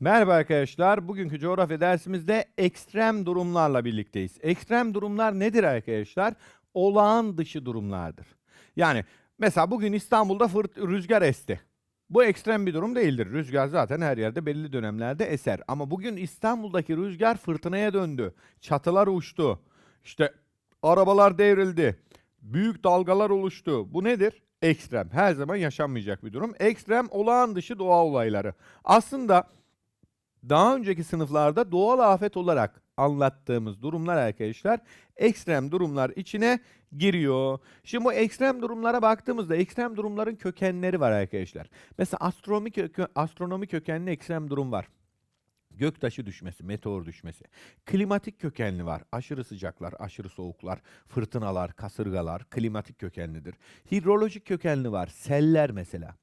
Merhaba arkadaşlar. Bugünkü coğrafya dersimizde ekstrem durumlarla birlikteyiz. Ekstrem durumlar nedir arkadaşlar? Olağan dışı durumlardır. Yani mesela bugün İstanbul'da fırt rüzgar esti. Bu ekstrem bir durum değildir. Rüzgar zaten her yerde belli dönemlerde eser. Ama bugün İstanbul'daki rüzgar fırtınaya döndü. Çatılar uçtu. İşte arabalar devrildi. Büyük dalgalar oluştu. Bu nedir? Ekstrem. Her zaman yaşanmayacak bir durum. Ekstrem olağan dışı doğa olayları. Aslında daha önceki sınıflarda doğal afet olarak anlattığımız durumlar arkadaşlar ekstrem durumlar içine giriyor. Şimdi bu ekstrem durumlara baktığımızda ekstrem durumların kökenleri var arkadaşlar. Mesela astronomi, köke- astronomi kökenli ekstrem durum var. Göktaşı düşmesi, meteor düşmesi. Klimatik kökenli var. Aşırı sıcaklar, aşırı soğuklar, fırtınalar, kasırgalar klimatik kökenlidir. Hidrolojik kökenli var. Seller mesela.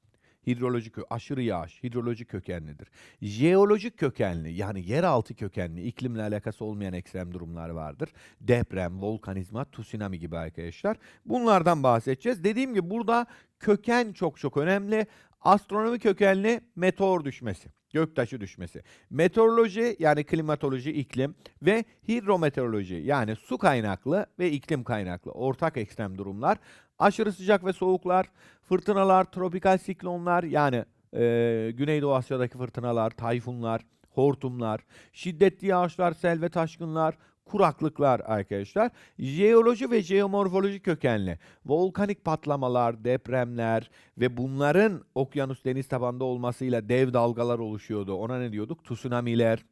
Hidrolojik aşırı yağış hidrolojik kökenlidir. Jeolojik kökenli yani yeraltı kökenli iklimle alakası olmayan ekstrem durumlar vardır. Deprem, volkanizma, tsunami gibi arkadaşlar. Bunlardan bahsedeceğiz. Dediğim gibi burada köken çok çok önemli. Astronomi kökenli meteor düşmesi. Göktaşı düşmesi. Meteoroloji yani klimatoloji, iklim ve hidrometeoroloji yani su kaynaklı ve iklim kaynaklı ortak ekstrem durumlar. Aşırı sıcak ve soğuklar, fırtınalar, tropikal siklonlar yani e, Güneydoğu Asya'daki fırtınalar, tayfunlar, hortumlar, şiddetli yağışlar, sel ve taşkınlar, kuraklıklar arkadaşlar. Jeoloji ve jeomorfoloji kökenli volkanik patlamalar, depremler ve bunların okyanus deniz tabanda olmasıyla dev dalgalar oluşuyordu. Ona ne diyorduk? Tsunamiler,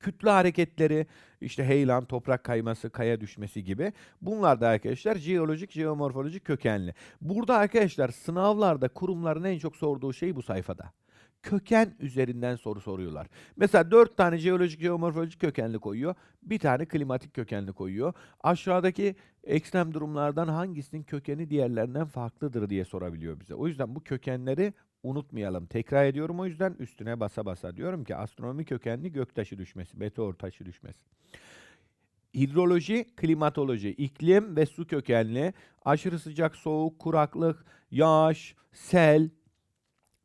kütle hareketleri, işte heyelan, toprak kayması, kaya düşmesi gibi. Bunlar da arkadaşlar jeolojik, jeomorfolojik kökenli. Burada arkadaşlar sınavlarda kurumların en çok sorduğu şey bu sayfada. Köken üzerinden soru soruyorlar. Mesela 4 tane jeolojik, jeomorfolojik kökenli koyuyor. Bir tane klimatik kökenli koyuyor. Aşağıdaki ekstrem durumlardan hangisinin kökeni diğerlerinden farklıdır diye sorabiliyor bize. O yüzden bu kökenleri unutmayalım. Tekrar ediyorum o yüzden üstüne basa basa diyorum ki astronomi kökenli göktaşı düşmesi, meteor taşı düşmesi. Hidroloji, klimatoloji, iklim ve su kökenli, aşırı sıcak, soğuk, kuraklık, yağış, sel,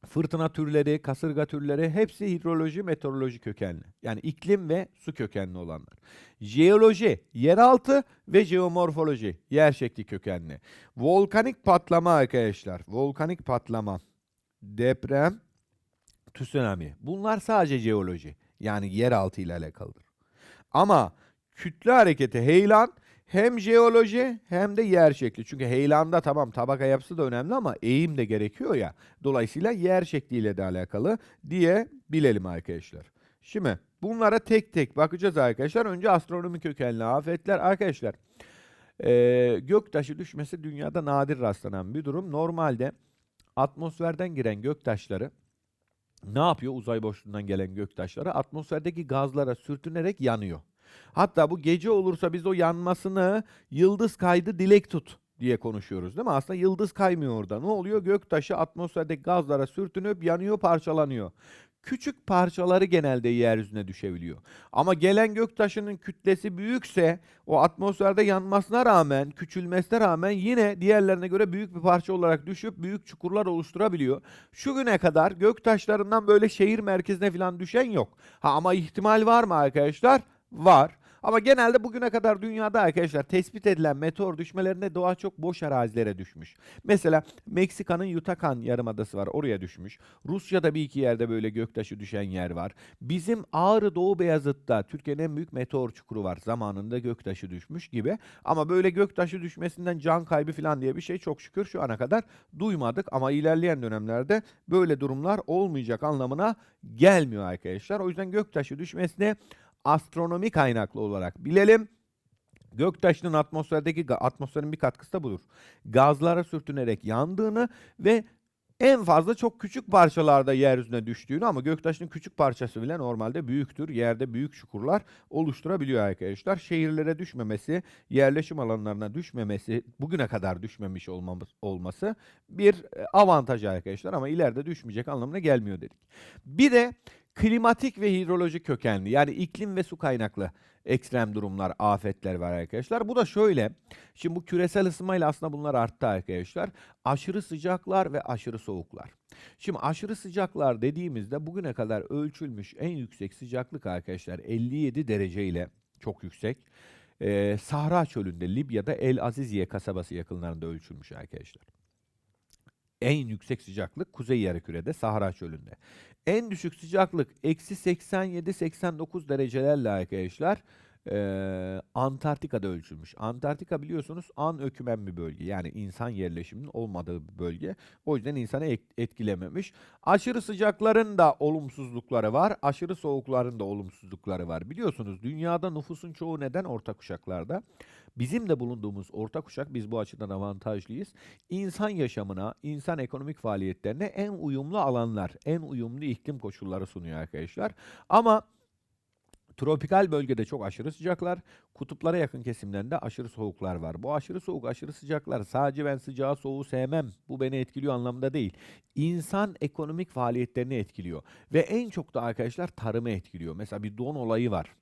fırtına türleri, kasırga türleri hepsi hidroloji, meteoroloji kökenli. Yani iklim ve su kökenli olanlar. Jeoloji, yeraltı ve jeomorfoloji, yer şekli kökenli. Volkanik patlama arkadaşlar, volkanik patlama deprem, tsunami. Bunlar sadece jeoloji. Yani yeraltı ile alakalıdır. Ama kütle hareketi heyelan hem jeoloji hem de yer şekli. Çünkü heyelanda tamam tabaka yapısı da önemli ama eğim de gerekiyor ya. Dolayısıyla yer şekliyle de alakalı diye bilelim arkadaşlar. Şimdi bunlara tek tek bakacağız arkadaşlar. Önce astronomi kökenli afetler. Arkadaşlar eee göktaşı düşmesi dünyada nadir rastlanan bir durum. Normalde atmosferden giren göktaşları ne yapıyor uzay boşluğundan gelen göktaşları? Atmosferdeki gazlara sürtünerek yanıyor. Hatta bu gece olursa biz o yanmasını yıldız kaydı dilek tut diye konuşuyoruz değil mi? Aslında yıldız kaymıyor orada. Ne oluyor? Göktaşı atmosferdeki gazlara sürtünüp yanıyor, parçalanıyor. Küçük parçaları genelde yeryüzüne düşebiliyor. Ama gelen göktaşının kütlesi büyükse o atmosferde yanmasına rağmen, küçülmesine rağmen yine diğerlerine göre büyük bir parça olarak düşüp büyük çukurlar oluşturabiliyor. Şu güne kadar göktaşlarından böyle şehir merkezine falan düşen yok. Ha ama ihtimal var mı arkadaşlar? Var. Ama genelde bugüne kadar dünyada arkadaşlar tespit edilen meteor düşmelerinde doğa çok boş arazilere düşmüş. Mesela Meksika'nın Yucatan yarımadası var oraya düşmüş. Rusya'da bir iki yerde böyle göktaşı düşen yer var. Bizim Ağrı Doğu Beyazıt'ta Türkiye'nin en büyük meteor çukuru var. Zamanında göktaşı düşmüş gibi. Ama böyle göktaşı düşmesinden can kaybı falan diye bir şey çok şükür şu ana kadar duymadık. Ama ilerleyen dönemlerde böyle durumlar olmayacak anlamına gelmiyor arkadaşlar. O yüzden göktaşı düşmesine astronomi kaynaklı olarak bilelim. Göktaşının atmosferdeki atmosferin bir katkısı da budur. Gazlara sürtünerek yandığını ve en fazla çok küçük parçalarda yeryüzüne düştüğünü ama göktaşının küçük parçası bile normalde büyüktür. Yerde büyük çukurlar oluşturabiliyor arkadaşlar. Şehirlere düşmemesi, yerleşim alanlarına düşmemesi, bugüne kadar düşmemiş olmamız, olması bir e, avantaj arkadaşlar ama ileride düşmeyecek anlamına gelmiyor dedik. Bir de klimatik ve hidrolojik kökenli yani iklim ve su kaynaklı ekstrem durumlar, afetler var arkadaşlar. Bu da şöyle. Şimdi bu küresel ısınmayla aslında bunlar arttı arkadaşlar. Aşırı sıcaklar ve aşırı soğuklar. Şimdi aşırı sıcaklar dediğimizde bugüne kadar ölçülmüş en yüksek sıcaklık arkadaşlar 57 derece ile çok yüksek. Ee, Sahra çölünde Libya'da El Aziziye kasabası yakınlarında ölçülmüş arkadaşlar. En yüksek sıcaklık Kuzey Yarımküre'de Sahra çölünde. En düşük sıcaklık eksi 87-89 derecelerle arkadaşlar eee, Antarktika'da ölçülmüş. Antarktika biliyorsunuz an ökümen bir bölge. Yani insan yerleşiminin olmadığı bir bölge. O yüzden insanı et- etkilememiş. Aşırı sıcakların da olumsuzlukları var. Aşırı soğukların da olumsuzlukları var. Biliyorsunuz dünyada nüfusun çoğu neden orta kuşaklarda? Bizim de bulunduğumuz orta kuşak biz bu açıdan avantajlıyız. İnsan yaşamına, insan ekonomik faaliyetlerine en uyumlu alanlar, en uyumlu iklim koşulları sunuyor arkadaşlar. Ama tropikal bölgede çok aşırı sıcaklar, kutuplara yakın kesimlerinde aşırı soğuklar var. Bu aşırı soğuk, aşırı sıcaklar sadece ben sıcağı soğuğu sevmem, bu beni etkiliyor anlamda değil. İnsan ekonomik faaliyetlerini etkiliyor ve en çok da arkadaşlar tarımı etkiliyor. Mesela bir don olayı var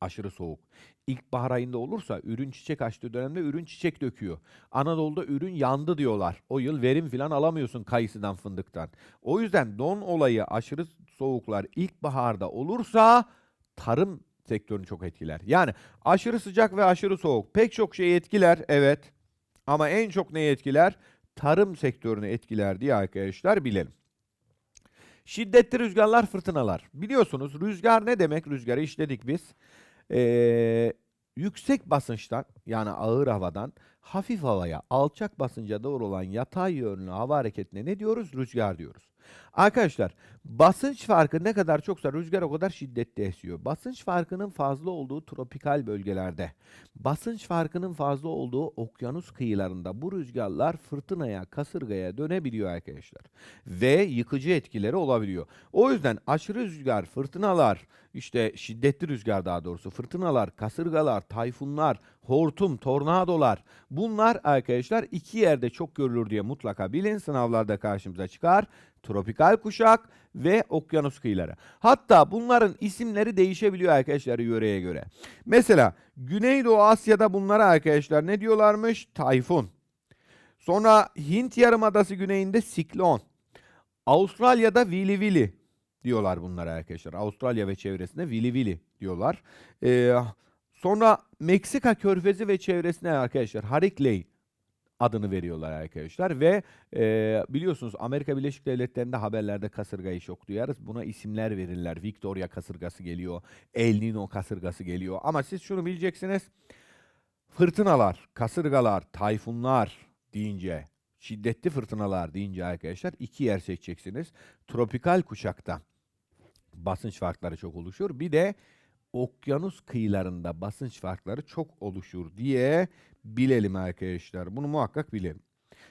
aşırı soğuk. İlkbahar ayında olursa ürün çiçek açtığı dönemde ürün çiçek döküyor. Anadolu'da ürün yandı diyorlar. O yıl verim falan alamıyorsun kayısıdan fındıktan. O yüzden don olayı aşırı soğuklar ilkbaharda olursa tarım sektörünü çok etkiler. Yani aşırı sıcak ve aşırı soğuk pek çok şeyi etkiler evet. Ama en çok neyi etkiler? Tarım sektörünü etkiler diye arkadaşlar bilelim. Şiddetli rüzgarlar, fırtınalar. Biliyorsunuz rüzgar ne demek? Rüzgarı işledik biz. Ee, yüksek basınçtan yani ağır havadan hafif havaya alçak basınca doğru olan yatay yönlü hava hareketine ne diyoruz? Rüzgar diyoruz. Arkadaşlar basınç farkı ne kadar çoksa rüzgar o kadar şiddetli esiyor. Basınç farkının fazla olduğu tropikal bölgelerde, basınç farkının fazla olduğu okyanus kıyılarında bu rüzgarlar fırtınaya, kasırgaya dönebiliyor arkadaşlar. Ve yıkıcı etkileri olabiliyor. O yüzden aşırı rüzgar, fırtınalar, işte şiddetli rüzgar daha doğrusu, fırtınalar, kasırgalar, tayfunlar, hortum, tornadolar bunlar arkadaşlar iki yerde çok görülür diye mutlaka bilin. Sınavlarda karşımıza çıkar. Tropikal kuşak ve okyanus kıyıları. Hatta bunların isimleri değişebiliyor arkadaşlar yöreye göre. Mesela Güneydoğu Asya'da bunlara arkadaşlar ne diyorlarmış? Tayfun. Sonra Hint Yarımadası güneyinde siklon. Avustralya'da Vili Vili diyorlar bunlara arkadaşlar. Avustralya ve çevresinde Vili Vili diyorlar. Ee, sonra Meksika körfezi ve çevresine arkadaşlar Harikley adını veriyorlar arkadaşlar ve e, biliyorsunuz Amerika Birleşik Devletleri'nde haberlerde kasırgayı çok duyarız. Buna isimler verirler. Victoria kasırgası geliyor, El Nino kasırgası geliyor. Ama siz şunu bileceksiniz. Fırtınalar, kasırgalar, tayfunlar deyince, şiddetli fırtınalar deyince arkadaşlar iki yer seçeceksiniz. Tropikal kuşakta basınç farkları çok oluşur. Bir de okyanus kıyılarında basınç farkları çok oluşur diye bilelim arkadaşlar. Bunu muhakkak bilelim.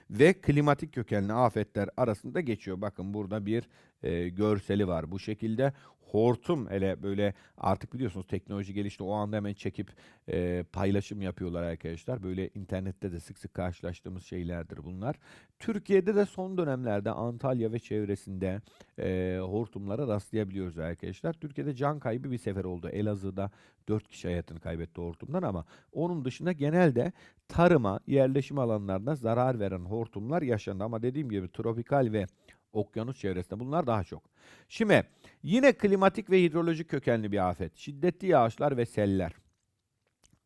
Ve klimatik kökenli afetler arasında geçiyor. Bakın burada bir e, görseli var. Bu şekilde hortum hele böyle artık biliyorsunuz teknoloji gelişti. O anda hemen çekip e, paylaşım yapıyorlar arkadaşlar. Böyle internette de sık sık karşılaştığımız şeylerdir bunlar. Türkiye'de de son dönemlerde Antalya ve çevresinde e, hortumlara rastlayabiliyoruz arkadaşlar. Türkiye'de can kaybı bir sefer oldu. Elazığ'da 4 kişi hayatını kaybetti hortumdan ama onun dışında genelde tarıma, yerleşim alanlarına zarar veren hortumlar yaşandı. Ama dediğim gibi tropikal ve okyanus çevresinde bunlar daha çok. Şimdi yine klimatik ve hidrolojik kökenli bir afet. Şiddetli yağışlar ve seller.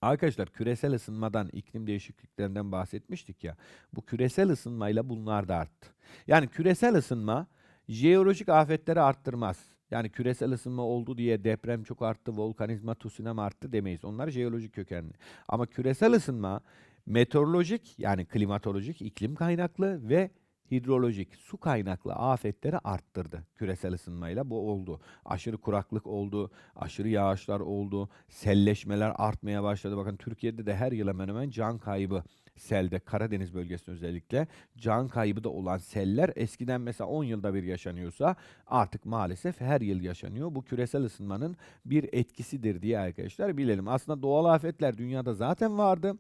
Arkadaşlar küresel ısınmadan, iklim değişikliklerinden bahsetmiştik ya. Bu küresel ısınmayla bunlar da arttı. Yani küresel ısınma jeolojik afetleri arttırmaz. Yani küresel ısınma oldu diye deprem çok arttı, volkanizma, tsunami arttı demeyiz. Onlar jeolojik kökenli. Ama küresel ısınma meteorolojik yani klimatolojik, iklim kaynaklı ve hidrolojik su kaynaklı afetleri arttırdı küresel ısınmayla bu oldu. Aşırı kuraklık oldu, aşırı yağışlar oldu, selleşmeler artmaya başladı. Bakın Türkiye'de de her yıl hemen hemen can kaybı selde Karadeniz bölgesinde özellikle can kaybı da olan seller eskiden mesela 10 yılda bir yaşanıyorsa artık maalesef her yıl yaşanıyor. Bu küresel ısınmanın bir etkisidir diye arkadaşlar bilelim. Aslında doğal afetler dünyada zaten vardı.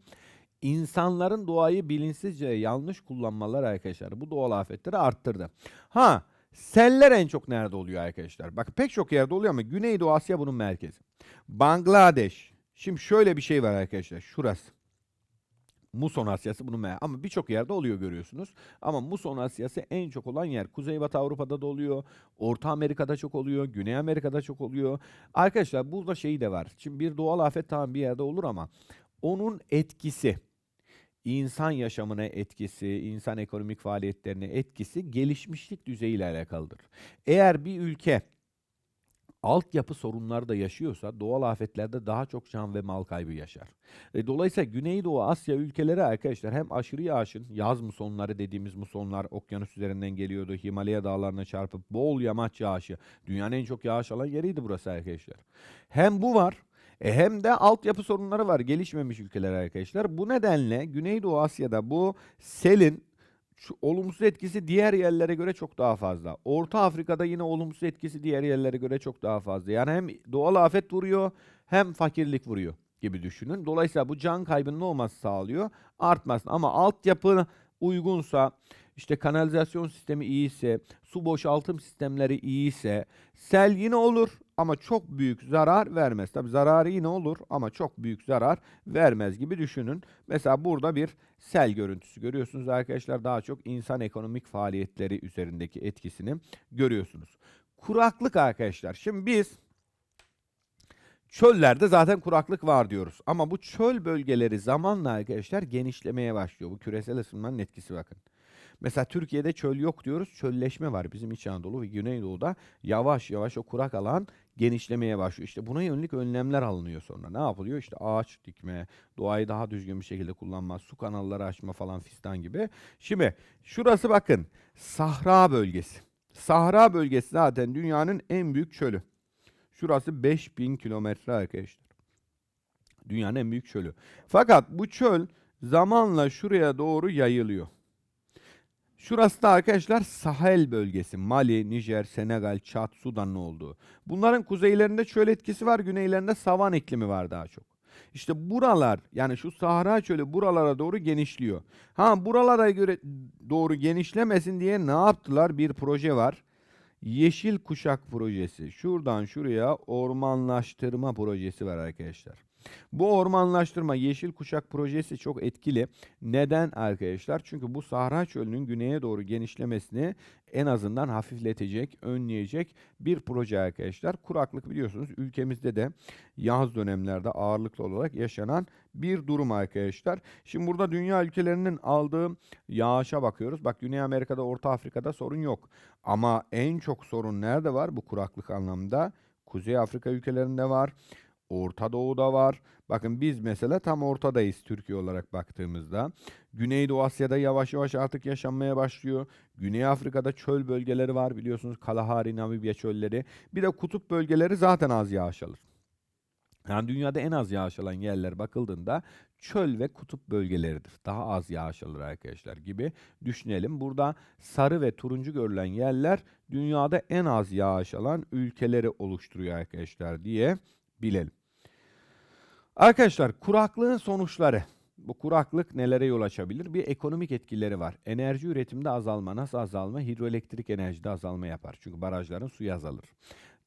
İnsanların doğayı bilinçsizce yanlış kullanmaları arkadaşlar bu doğal afetleri arttırdı. Ha Seller en çok nerede oluyor arkadaşlar? Bak pek çok yerde oluyor ama Güneydoğu Asya bunun merkezi. Bangladeş. Şimdi şöyle bir şey var arkadaşlar. Şurası. Muson Asyası bunun mer- ama birçok yerde oluyor görüyorsunuz. Ama Muson Asyası en çok olan yer. Kuzeybatı Avrupa'da da oluyor. Orta Amerika'da çok oluyor. Güney Amerika'da çok oluyor. Arkadaşlar burada şey de var. Şimdi bir doğal afet tamam bir yerde olur ama onun etkisi insan yaşamına etkisi, insan ekonomik faaliyetlerine etkisi gelişmişlik düzeyiyle alakalıdır. Eğer bir ülke altyapı sorunları da yaşıyorsa doğal afetlerde daha çok can ve mal kaybı yaşar. E, dolayısıyla Güneydoğu Asya ülkeleri arkadaşlar hem aşırı yağışın, yaz musonları dediğimiz musonlar okyanus üzerinden geliyordu. Himalaya dağlarına çarpıp bol yamaç yağışı. Dünyanın en çok yağış alan yeriydi burası arkadaşlar. Hem bu var e hem de altyapı sorunları var gelişmemiş ülkeler arkadaşlar. Bu nedenle Güneydoğu Asya'da bu selin şu olumsuz etkisi diğer yerlere göre çok daha fazla. Orta Afrika'da yine olumsuz etkisi diğer yerlere göre çok daha fazla. Yani hem doğal afet vuruyor hem fakirlik vuruyor gibi düşünün. Dolayısıyla bu can kaybının olması sağlıyor. Artmasın ama altyapı uygunsa işte kanalizasyon sistemi iyiyse, su boşaltım sistemleri iyiyse sel yine olur ama çok büyük zarar vermez. Tabi zararı yine olur ama çok büyük zarar vermez gibi düşünün. Mesela burada bir sel görüntüsü görüyorsunuz arkadaşlar. Daha çok insan ekonomik faaliyetleri üzerindeki etkisini görüyorsunuz. Kuraklık arkadaşlar. Şimdi biz çöllerde zaten kuraklık var diyoruz. Ama bu çöl bölgeleri zamanla arkadaşlar genişlemeye başlıyor. Bu küresel ısınmanın etkisi bakın. Mesela Türkiye'de çöl yok diyoruz. Çölleşme var bizim İç Anadolu ve Güneydoğu'da. Yavaş yavaş o kurak alan genişlemeye başlıyor. İşte buna yönelik önlemler alınıyor sonra. Ne yapılıyor? İşte ağaç dikme, doğayı daha düzgün bir şekilde kullanma, su kanalları açma falan fistan gibi. Şimdi şurası bakın Sahra bölgesi. Sahra bölgesi zaten dünyanın en büyük çölü. Şurası 5000 kilometre arkadaşlar. Dünyanın en büyük çölü. Fakat bu çöl zamanla şuraya doğru yayılıyor. Şurası da arkadaşlar Sahel bölgesi. Mali, Nijer, Senegal, Çat, Sudan'ın olduğu. Bunların kuzeylerinde çöl etkisi var, güneylerinde savan iklimi var daha çok. İşte buralar yani şu Sahra çölü buralara doğru genişliyor. Ha buralara göre doğru genişlemesin diye ne yaptılar? Bir proje var. Yeşil Kuşak projesi. Şuradan şuraya ormanlaştırma projesi var arkadaşlar. Bu ormanlaştırma Yeşil Kuşak projesi çok etkili. Neden arkadaşlar? Çünkü bu Sahra Çölü'nün güneye doğru genişlemesini en azından hafifletecek, önleyecek bir proje arkadaşlar. Kuraklık biliyorsunuz ülkemizde de yaz dönemlerde ağırlıklı olarak yaşanan bir durum arkadaşlar. Şimdi burada dünya ülkelerinin aldığı yağışa bakıyoruz. Bak Güney Amerika'da, Orta Afrika'da sorun yok. Ama en çok sorun nerede var bu kuraklık anlamda? Kuzey Afrika ülkelerinde var. Orta Doğu'da var. Bakın biz mesela tam ortadayız Türkiye olarak baktığımızda. Güneydoğu Asya'da yavaş yavaş artık yaşanmaya başlıyor. Güney Afrika'da çöl bölgeleri var biliyorsunuz Kalahari, Namibya çölleri. Bir de kutup bölgeleri zaten az yağış alır. Yani dünyada en az yağış alan yerler bakıldığında çöl ve kutup bölgeleridir. Daha az yağış alır arkadaşlar gibi düşünelim. Burada sarı ve turuncu görülen yerler dünyada en az yağış alan ülkeleri oluşturuyor arkadaşlar diye bilelim. Arkadaşlar kuraklığın sonuçları. Bu kuraklık nelere yol açabilir? Bir ekonomik etkileri var. Enerji üretiminde azalma. Nasıl azalma? Hidroelektrik enerjide azalma yapar. Çünkü barajların suyu azalır.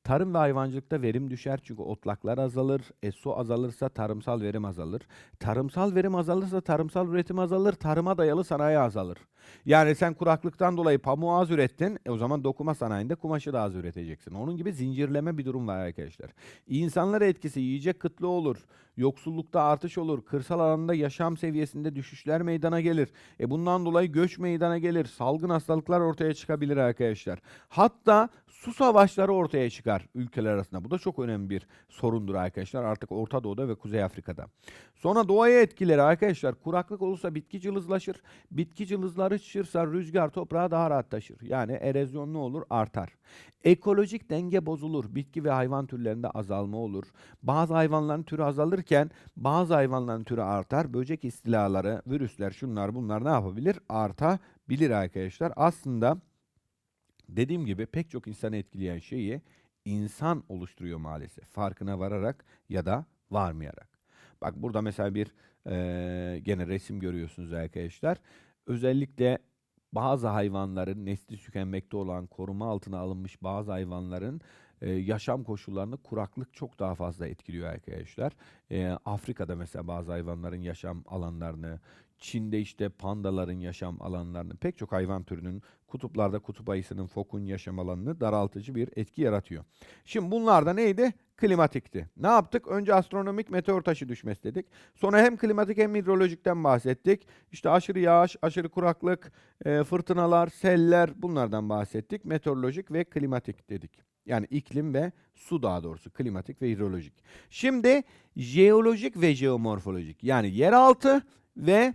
Tarım ve hayvancılıkta verim düşer çünkü otlaklar azalır. E, su azalırsa tarımsal verim azalır. Tarımsal verim azalırsa tarımsal üretim azalır. Tarıma dayalı sanayi azalır. Yani sen kuraklıktan dolayı pamuğu az ürettin. E, o zaman dokuma sanayinde kumaşı da az üreteceksin. Onun gibi zincirleme bir durum var arkadaşlar. İnsanlara etkisi yiyecek kıtlığı olur. Yoksullukta artış olur. Kırsal alanda yaşam seviyesinde düşüşler meydana gelir. E bundan dolayı göç meydana gelir. Salgın hastalıklar ortaya çıkabilir arkadaşlar. Hatta su savaşları ortaya çıkar ülkeler arasında. Bu da çok önemli bir sorundur arkadaşlar. Artık Orta Doğu'da ve Kuzey Afrika'da. Sonra doğaya etkileri arkadaşlar. Kuraklık olursa bitki cılızlaşır. Bitki cılızlaşırsa rüzgar toprağı daha rahat taşır. Yani erozyon ne olur? Artar. Ekolojik denge bozulur. Bitki ve hayvan türlerinde azalma olur. Bazı hayvanların türü azalırken bazı hayvanların türü artar. Böcek istilaları, virüsler, şunlar bunlar ne yapabilir? Artabilir arkadaşlar. Aslında dediğim gibi pek çok insanı etkileyen şeyi insan oluşturuyor maalesef. Farkına vararak ya da varmayarak. Bak burada mesela bir eee, gene resim görüyorsunuz arkadaşlar. Özellikle bazı hayvanların nesli tükenmekte olan, koruma altına alınmış bazı hayvanların e, yaşam koşullarını kuraklık çok daha fazla etkiliyor arkadaşlar. E, Afrika'da mesela bazı hayvanların yaşam alanlarını, Çin'de işte pandaların yaşam alanlarını, pek çok hayvan türünün kutuplarda kutup ayısının, fokun yaşam alanını daraltıcı bir etki yaratıyor. Şimdi bunlar da neydi? Klimatikti. Ne yaptık? Önce astronomik meteor taşı düşmesi dedik. Sonra hem klimatik hem hidrolojikten bahsettik. İşte aşırı yağış, aşırı kuraklık, e, fırtınalar, seller bunlardan bahsettik. Meteorolojik ve klimatik dedik. Yani iklim ve su daha doğrusu klimatik ve hidrolojik. Şimdi jeolojik ve jeomorfolojik yani yeraltı ve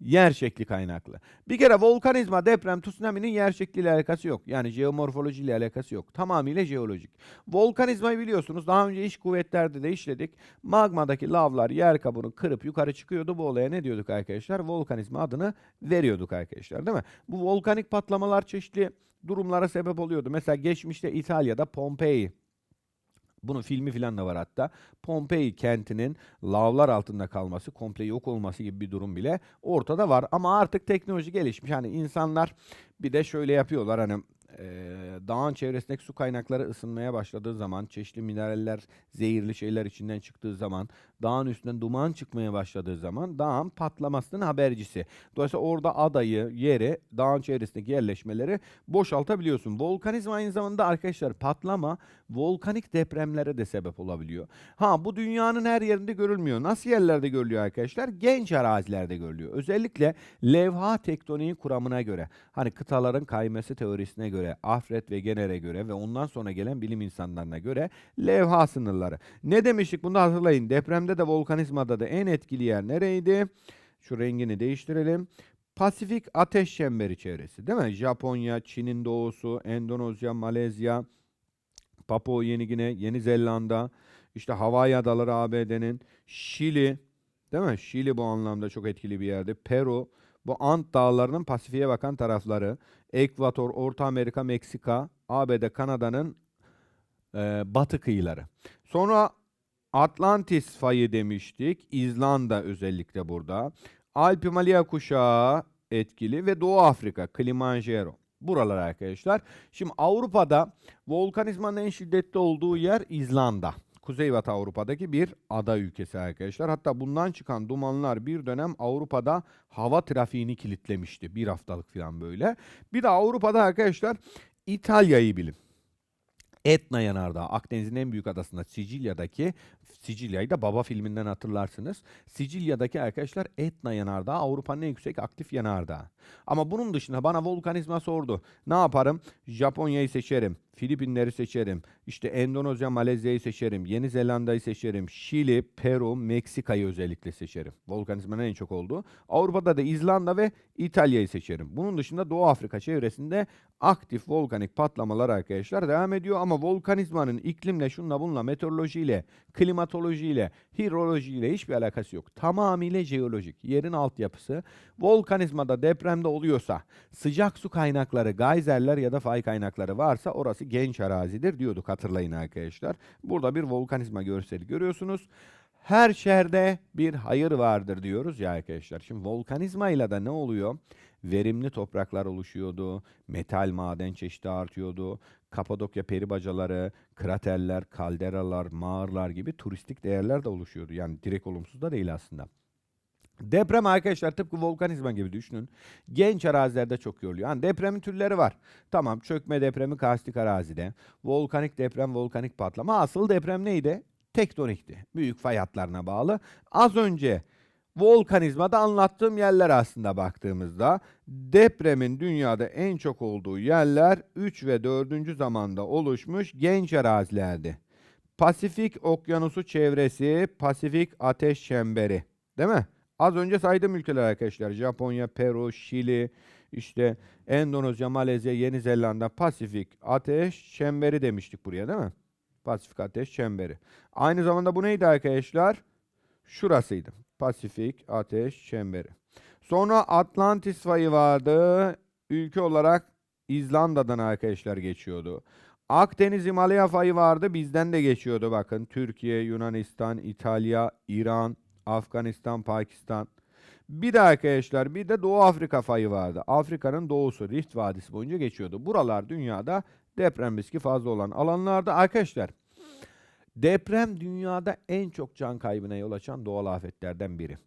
yer şekli kaynaklı. Bir kere volkanizma, deprem, tsunami'nin yer şekliyle alakası yok. Yani jeomorfolojiyle alakası yok. Tamamıyla jeolojik. Volkanizmayı biliyorsunuz daha önce iş kuvvetlerde de işledik. Magmadaki lavlar yer kabuğunu kırıp yukarı çıkıyordu. Bu olaya ne diyorduk arkadaşlar? Volkanizma adını veriyorduk arkadaşlar değil mi? Bu volkanik patlamalar çeşitli durumlara sebep oluyordu. Mesela geçmişte İtalya'da Pompei bunun filmi falan da var hatta. Pompei kentinin lavlar altında kalması, komple yok olması gibi bir durum bile ortada var. Ama artık teknoloji gelişmiş. Hani insanlar bir de şöyle yapıyorlar hani e, dağın çevresindeki su kaynakları ısınmaya başladığı zaman, çeşitli mineraller, zehirli şeyler içinden çıktığı zaman, dağın üstünden duman çıkmaya başladığı zaman dağın patlamasının habercisi. Dolayısıyla orada adayı, yeri, dağın çevresindeki yerleşmeleri boşaltabiliyorsun. Volkanizm aynı zamanda arkadaşlar patlama volkanik depremlere de sebep olabiliyor. Ha bu dünyanın her yerinde görülmüyor. Nasıl yerlerde görülüyor arkadaşlar? Genç arazilerde görülüyor. Özellikle levha tektoniği kuramına göre. Hani kıtaların kayması teorisine göre, Alfred ve Gener'e göre ve ondan sonra gelen bilim insanlarına göre levha sınırları. Ne demiştik bunu hatırlayın. Depremde de volkanizmada da en etkili yer nereydi? Şu rengini değiştirelim. Pasifik ateş çemberi çevresi değil mi? Japonya, Çin'in doğusu, Endonezya, Malezya, Papua Yeni Gine, Yeni Zelanda, işte Hawaii Adaları ABD'nin, Şili, değil mi? Şili bu anlamda çok etkili bir yerde. Peru, bu Ant Dağları'nın Pasifik'e bakan tarafları. Ekvator, Orta Amerika, Meksika, ABD, Kanada'nın e, batı kıyıları. Sonra Atlantis fayı demiştik. İzlanda özellikle burada. Alp Himalaya kuşağı etkili ve Doğu Afrika, Kilimanjaro. Buralar arkadaşlar. Şimdi Avrupa'da volkanizmanın en şiddetli olduğu yer İzlanda. Kuzeybatı Avrupa'daki bir ada ülkesi arkadaşlar. Hatta bundan çıkan dumanlar bir dönem Avrupa'da hava trafiğini kilitlemişti. Bir haftalık falan böyle. Bir de Avrupa'da arkadaşlar İtalya'yı bilin. Etna Yanardağı, Akdeniz'in en büyük adasında Sicilya'daki, Sicilya'yı da Baba filminden hatırlarsınız. Sicilya'daki arkadaşlar Etna Yanardağı Avrupa'nın en yüksek aktif yanardağı. Ama bunun dışında bana volkanizma sordu. Ne yaparım? Japonya'yı seçerim. Filipinleri seçerim. İşte Endonezya, Malezya'yı seçerim. Yeni Zelanda'yı seçerim. Şili, Peru, Meksika'yı özellikle seçerim. Volkanizmanın en çok olduğu. Avrupa'da da İzlanda ve İtalya'yı seçerim. Bunun dışında Doğu Afrika çevresinde aktif volkanik patlamalar arkadaşlar devam ediyor. Ama volkanizmanın iklimle, şunla bununla, meteorolojiyle, klimatolojiyle, hidrolojiyle hiçbir alakası yok. Tamamıyla jeolojik. Yerin altyapısı. Volkanizmada depremde oluyorsa sıcak su kaynakları, gayzerler ya da fay kaynakları varsa orası genç arazidir diyorduk hatırlayın arkadaşlar. Burada bir volkanizma görseli görüyorsunuz. Her şerde bir hayır vardır diyoruz ya arkadaşlar. Şimdi volkanizma ile de ne oluyor? Verimli topraklar oluşuyordu, metal maden çeşidi artıyordu, Kapadokya peribacaları, kraterler, kalderalar, mağaralar gibi turistik değerler de oluşuyordu. Yani direkt olumsuz da değil aslında. Deprem arkadaşlar tıpkı volkanizma gibi düşünün. Genç arazilerde çok görülüyor. Yani depremin türleri var. Tamam çökme depremi karstik arazide. Volkanik deprem, volkanik patlama. Asıl deprem neydi? Tektonikti. Büyük fay hatlarına bağlı. Az önce volkanizmada anlattığım yerler aslında baktığımızda depremin dünyada en çok olduğu yerler 3 ve 4. zamanda oluşmuş genç arazilerdi. Pasifik okyanusu çevresi, Pasifik ateş çemberi. Değil mi? Az önce saydığım ülkeler arkadaşlar. Japonya, Peru, Şili, işte Endonezya, Malezya, Yeni Zelanda, Pasifik ateş çemberi demiştik buraya değil mi? Pasifik ateş çemberi. Aynı zamanda bu neydi arkadaşlar? Şurasıydı. Pasifik ateş çemberi. Sonra Atlantis fayı vardı. Ülke olarak İzlanda'dan arkadaşlar geçiyordu. Akdeniz Himalaya fayı vardı. Bizden de geçiyordu bakın. Türkiye, Yunanistan, İtalya, İran, Afganistan, Pakistan. Bir de arkadaşlar bir de Doğu Afrika fayı vardı. Afrika'nın doğusu Rift Vadisi boyunca geçiyordu. Buralar dünyada deprem riski fazla olan alanlarda arkadaşlar. Deprem dünyada en çok can kaybına yol açan doğal afetlerden biri.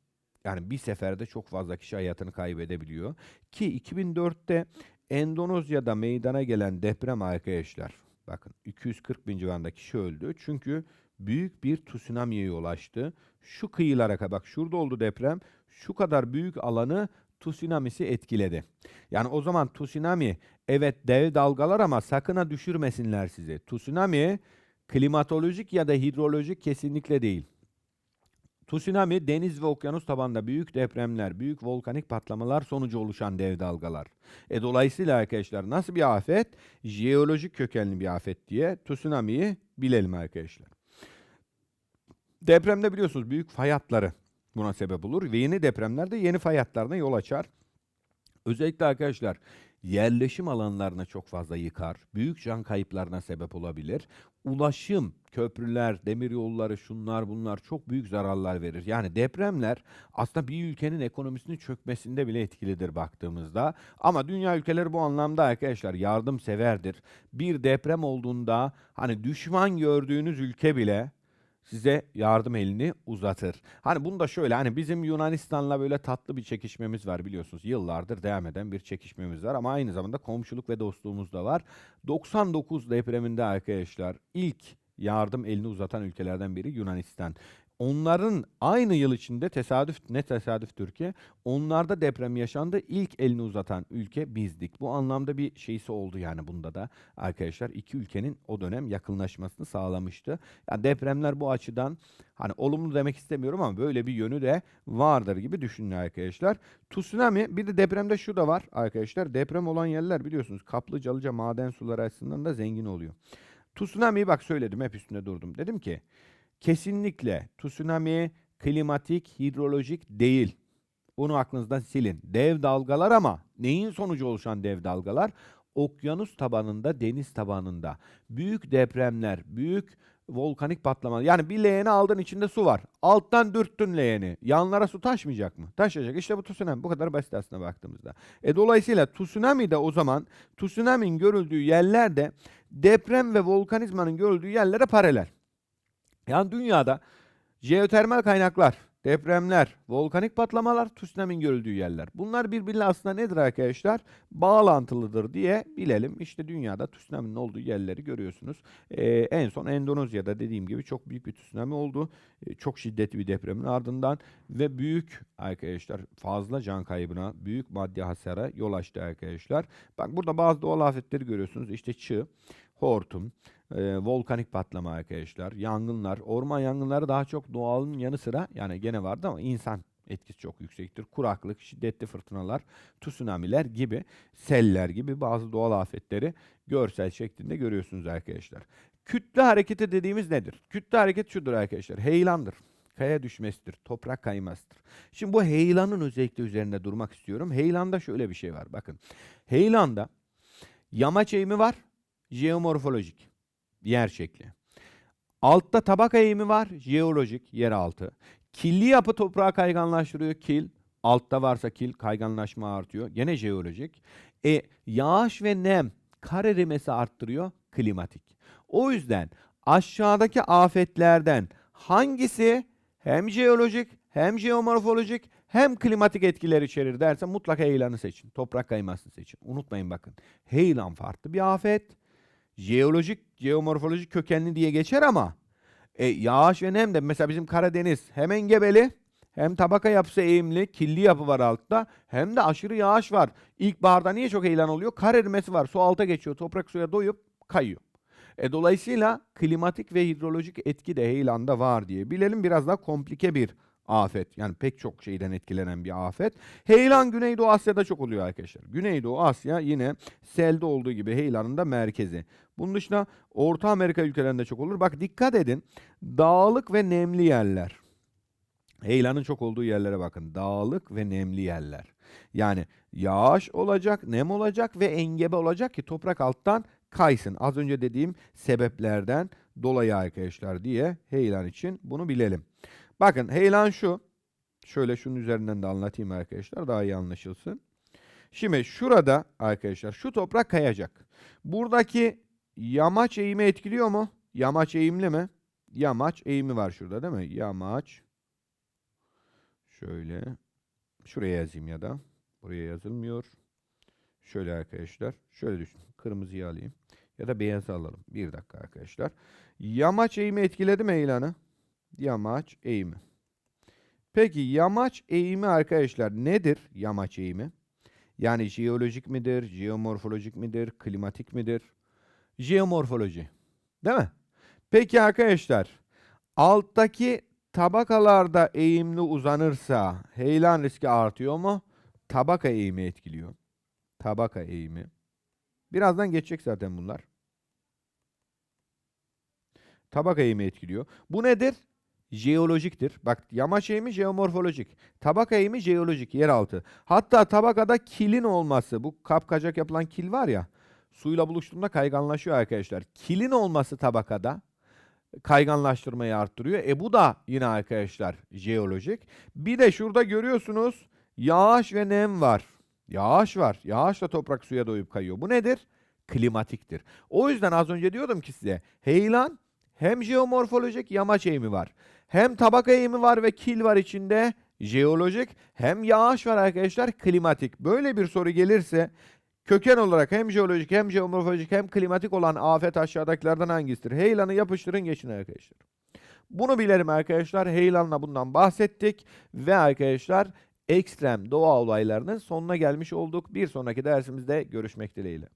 Yani bir seferde çok fazla kişi hayatını kaybedebiliyor. Ki 2004'te Endonezya'da meydana gelen deprem arkadaşlar. Bakın 240 bin civarında kişi öldü. Çünkü büyük bir tsunami'ye yol açtı. Şu kıyılara bak şurada oldu deprem. Şu kadar büyük alanı tsunami'si etkiledi. Yani o zaman tsunami evet dev dalgalar ama sakın ha düşürmesinler sizi. Tsunami klimatolojik ya da hidrolojik kesinlikle değil. Tsunami deniz ve okyanus tabanında büyük depremler, büyük volkanik patlamalar sonucu oluşan dev dalgalar. E dolayısıyla arkadaşlar nasıl bir afet? Jeolojik kökenli bir afet diye tsunami'yi bilelim arkadaşlar. Depremde biliyorsunuz büyük fay hatları buna sebep olur ve yeni depremler de yeni fay hatlarına yol açar. Özellikle arkadaşlar yerleşim alanlarına çok fazla yıkar, büyük can kayıplarına sebep olabilir. Ulaşım, köprüler, demiryolları, şunlar bunlar çok büyük zararlar verir. Yani depremler aslında bir ülkenin ekonomisinin çökmesinde bile etkilidir baktığımızda. Ama dünya ülkeleri bu anlamda arkadaşlar yardımseverdir. Bir deprem olduğunda hani düşman gördüğünüz ülke bile size yardım elini uzatır. Hani bunu da şöyle hani bizim Yunanistan'la böyle tatlı bir çekişmemiz var biliyorsunuz. Yıllardır devam eden bir çekişmemiz var ama aynı zamanda komşuluk ve dostluğumuz da var. 99 depreminde arkadaşlar ilk yardım elini uzatan ülkelerden biri Yunanistan. Onların aynı yıl içinde tesadüf ne tesadüftür ki onlarda deprem yaşandı. İlk elini uzatan ülke bizdik. Bu anlamda bir şeysi oldu yani bunda da arkadaşlar iki ülkenin o dönem yakınlaşmasını sağlamıştı. Yani depremler bu açıdan hani olumlu demek istemiyorum ama böyle bir yönü de vardır gibi düşünün arkadaşlar. Tsunami bir de depremde şu da var arkadaşlar. Deprem olan yerler biliyorsunuz kaplıcalıca maden suları açısından da zengin oluyor. Tsunami'yi bak söyledim hep üstünde durdum. Dedim ki Kesinlikle tsunami klimatik, hidrolojik değil. Bunu aklınızdan silin. Dev dalgalar ama neyin sonucu oluşan dev dalgalar? Okyanus tabanında, deniz tabanında. Büyük depremler, büyük volkanik patlamalar. Yani bir leğeni aldın içinde su var. Alttan dürttün leğeni. Yanlara su taşmayacak mı? Taşıyacak. İşte bu tsunami. Bu kadar basit aslında baktığımızda. E dolayısıyla tsunami de o zaman tsunami'nin görüldüğü yerlerde deprem ve volkanizmanın görüldüğü yerlere paralel. Yani dünyada jeotermal kaynaklar, depremler, volkanik patlamalar, tsunami'nin görüldüğü yerler. Bunlar birbiriyle aslında nedir arkadaşlar? Bağlantılıdır diye bilelim. İşte dünyada tsunami'nin olduğu yerleri görüyorsunuz. Ee, en son Endonezya'da dediğim gibi çok büyük bir tsunami oldu. Ee, çok şiddetli bir depremin ardından ve büyük arkadaşlar fazla can kaybına, büyük maddi hasara yol açtı arkadaşlar. Bak burada bazı doğal afetleri görüyorsunuz. İşte çığ, hortum, e, volkanik patlama arkadaşlar, yangınlar, orman yangınları daha çok doğalın yanı sıra yani gene vardı ama insan etkisi çok yüksektir. Kuraklık, şiddetli fırtınalar, tsunamiler gibi, seller gibi bazı doğal afetleri görsel şeklinde görüyorsunuz arkadaşlar. Kütle hareketi dediğimiz nedir? Kütle hareket şudur arkadaşlar. Heyelandır. Kaya düşmesidir. Toprak kaymasıdır. Şimdi bu heyelanın özellikle üzerinde durmak istiyorum. Heyelanda şöyle bir şey var. Bakın. Heyelanda yamaç eğimi var. Jeomorfolojik yer şekli. Altta tabaka eğimi var, jeolojik, yer altı. Killi yapı toprağı kayganlaştırıyor, kil. Altta varsa kil, kayganlaşma artıyor. Gene jeolojik. E, yağış ve nem, kar erimesi arttırıyor, klimatik. O yüzden aşağıdaki afetlerden hangisi hem jeolojik hem jeomorfolojik hem klimatik etkiler içerir derse mutlaka heyelanı seçin. Toprak kaymasını seçin. Unutmayın bakın. Heyelan farklı bir afet jeolojik, jeomorfolojik kökenli diye geçer ama e, yağış ve nem de mesela bizim Karadeniz hem engebeli hem tabaka yapısı eğimli, killi yapı var altta hem de aşırı yağış var. İlkbaharda niye çok heyelan oluyor? Kar erimesi var. Su alta geçiyor. Toprak suya doyup kayıyor. E, dolayısıyla klimatik ve hidrolojik etki de heyelanda var diye bilelim. Biraz daha komplike bir afet. Yani pek çok şeyden etkilenen bir afet. Heyelan Güneydoğu Asya'da çok oluyor arkadaşlar. Güneydoğu Asya yine selde olduğu gibi heyelanın da merkezi. Bunun dışında Orta Amerika ülkelerinde çok olur. Bak dikkat edin. Dağlık ve nemli yerler. Heyelanın çok olduğu yerlere bakın. Dağlık ve nemli yerler. Yani yağış olacak, nem olacak ve engebe olacak ki toprak alttan kaysın. Az önce dediğim sebeplerden dolayı arkadaşlar diye heyelan için bunu bilelim. Bakın heyelan şu. Şöyle şunun üzerinden de anlatayım arkadaşlar daha iyi anlaşılsın. Şimdi şurada arkadaşlar şu toprak kayacak. Buradaki yamaç eğimi etkiliyor mu? Yamaç eğimli mi? Yamaç eğimi var şurada değil mi? Yamaç. Şöyle. Şuraya yazayım ya da. Buraya yazılmıyor. Şöyle arkadaşlar. Şöyle düşün. Kırmızıyı alayım. Ya da beyazı alalım. Bir dakika arkadaşlar. Yamaç eğimi etkiledi mi eğilanı? Yamaç eğimi. Peki yamaç eğimi arkadaşlar nedir yamaç eğimi? Yani jeolojik midir, jeomorfolojik midir, klimatik midir? Jeomorfoloji. Değil mi? Peki arkadaşlar alttaki tabakalarda eğimli uzanırsa heyelan riski artıyor mu? Tabaka eğimi etkiliyor. Tabaka eğimi. Birazdan geçecek zaten bunlar. Tabaka eğimi etkiliyor. Bu nedir? Jeolojiktir. Bak yamaç eğimi jeomorfolojik. Tabaka eğimi jeolojik, yeraltı. Hatta tabakada kilin olması, bu kapkacak yapılan kil var ya, suyla buluştuğunda kayganlaşıyor arkadaşlar. Kilin olması tabakada kayganlaştırmayı arttırıyor. E bu da yine arkadaşlar jeolojik. Bir de şurada görüyorsunuz yağış ve nem var. Yağış var. Yağışla toprak suya doyup kayıyor. Bu nedir? Klimatiktir. O yüzden az önce diyordum ki size heyelan hem jeomorfolojik yamaç eğimi var. Hem tabaka eğimi var ve kil var içinde jeolojik. Hem yağış var arkadaşlar klimatik. Böyle bir soru gelirse köken olarak hem jeolojik hem jeomorfolojik hem klimatik olan afet aşağıdakilerden hangisidir? Heyelanı yapıştırın geçin arkadaşlar. Bunu bilelim arkadaşlar. Heyelanla bundan bahsettik ve arkadaşlar ekstrem doğa olaylarının sonuna gelmiş olduk. Bir sonraki dersimizde görüşmek dileğiyle.